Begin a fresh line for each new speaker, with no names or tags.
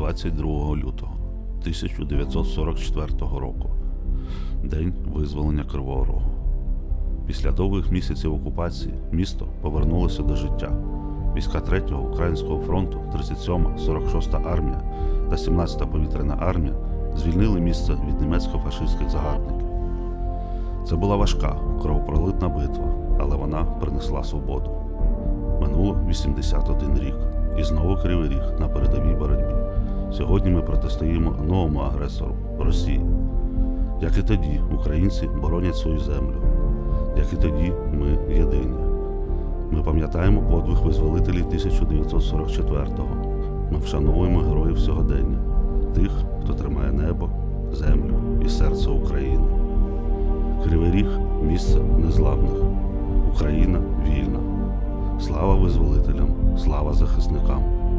22 лютого 1944 року. День визволення Кривого Рогу. Після довгих місяців окупації місто повернулося до життя. Війська 3-го Українського фронту, 37-ма, 46-та армія та 17-та повітряна армія звільнили місце від німецько-фашистських загарбників. Це була важка кровопролитна битва, але вона принесла свободу. Минуло 81 рік, і знову кривий ріг на передовій боротьбі. Сьогодні ми протистоїмо новому агресору Росії. Як і тоді, українці боронять свою землю. Як і тоді, ми єдині. Ми пам'ятаємо подвиг визволителів 1944-го. Ми вшановуємо героїв сьогодення, тих, хто тримає небо, землю і серце України. Кривий Ріг місце незламних. Україна вільна. Слава визволителям, слава захисникам!